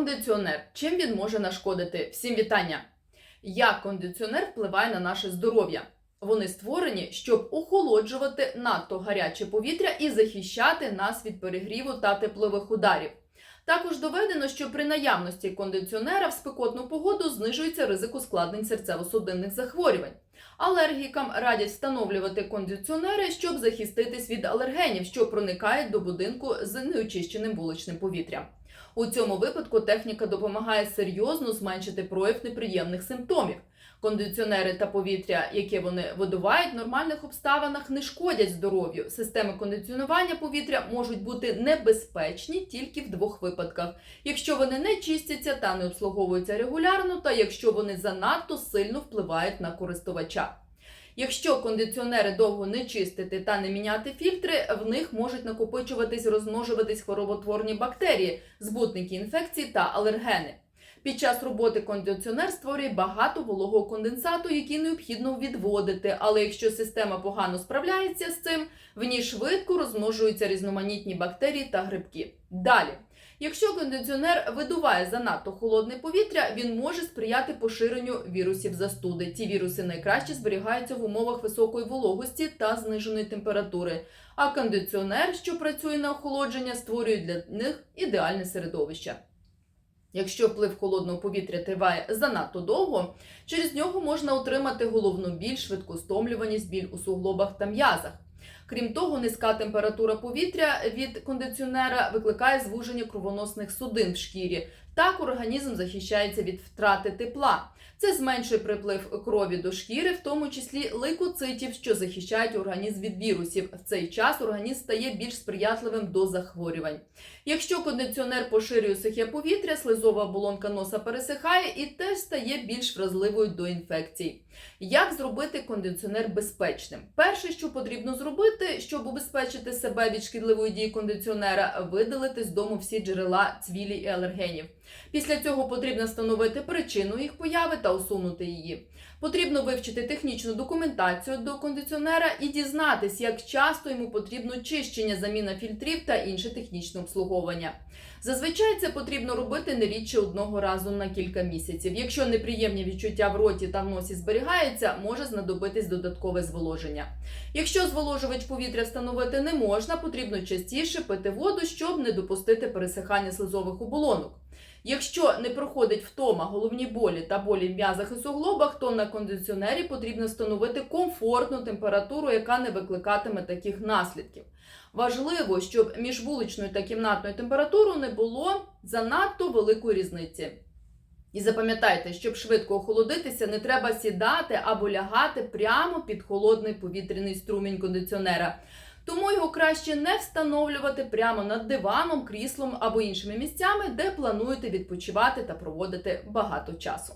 Кондиціонер. Чим він може нашкодити? Всім вітання! Як кондиціонер впливає на наше здоров'я? Вони створені, щоб охолоджувати надто гаряче повітря і захищати нас від перегріву та теплових ударів. Також доведено, що при наявності кондиціонера в спекотну погоду знижується ризик ускладнень серцево-судинних захворювань. Алергікам радять встановлювати кондиціонери, щоб захиститись від алергенів, що проникають до будинку з неочищеним вуличним повітрям. У цьому випадку техніка допомагає серйозно зменшити прояв неприємних симптомів. Кондиціонери та повітря, яке вони видувають, в нормальних обставинах не шкодять здоров'ю. Системи кондиціонування повітря можуть бути небезпечні тільки в двох випадках: якщо вони не чистяться та не обслуговуються регулярно, та якщо вони занадто сильно впливають на користувача. Якщо кондиціонери довго не чистити та не міняти фільтри, в них можуть накопичуватись, розмножуватись хвороботворні бактерії, збутники інфекцій та алергени. Під час роботи кондиціонер створює багато вологого конденсату, який необхідно відводити. Але якщо система погано справляється з цим, в ній швидко розмножуються різноманітні бактерії та грибки. Далі. Якщо кондиціонер видуває занадто холодне повітря, він може сприяти поширенню вірусів застуди. Ці віруси найкраще зберігаються в умовах високої вологості та зниженої температури. А кондиціонер, що працює на охолодження, створює для них ідеальне середовище. Якщо вплив холодного повітря триває занадто довго, через нього можна отримати головну біль, швидку стомлюваність, біль у суглобах та м'язах. Крім того, низька температура повітря від кондиціонера викликає звуження кровоносних судин в шкірі. Так організм захищається від втрати тепла. Це зменшує приплив крові до шкіри, в тому числі лейкоцитів, що захищають організм від вірусів. В цей час організм стає більш сприятливим до захворювань. Якщо кондиціонер поширює сухе повітря, слизова оболонка носа пересихає і теж стає більш вразливою до інфекцій. Як зробити кондиціонер безпечним? Перше, що потрібно зробити, щоб убезпечити себе від шкідливої дії кондиціонера, видалити з дому всі джерела цвілі і алергенів. Після цього потрібно встановити причину їх появи та усунути її. Потрібно вивчити технічну документацію до кондиціонера і дізнатись, як часто йому потрібно чищення, заміна фільтрів та інше технічне обслуговування. Зазвичай це потрібно робити не рідше одного разу на кілька місяців. Якщо неприємні відчуття в роті та в носі зберігаються, може знадобитись додаткове зволоження. Якщо зволожувач повітря встановити не можна, потрібно частіше пити воду, щоб не допустити пересихання слизових оболонок. Якщо не проходить втома, головні болі та болі в м'язах і суглобах, то на кондиціонері потрібно встановити комфортну температуру, яка не викликатиме таких наслідків. Важливо, щоб між вуличною та кімнатною температурою не було занадто великої різниці. І запам'ятайте, щоб швидко охолодитися, не треба сідати або лягати прямо під холодний повітряний струмінь кондиціонера. Тому його краще не встановлювати прямо над диваном, кріслом або іншими місцями, де плануєте відпочивати та проводити багато часу.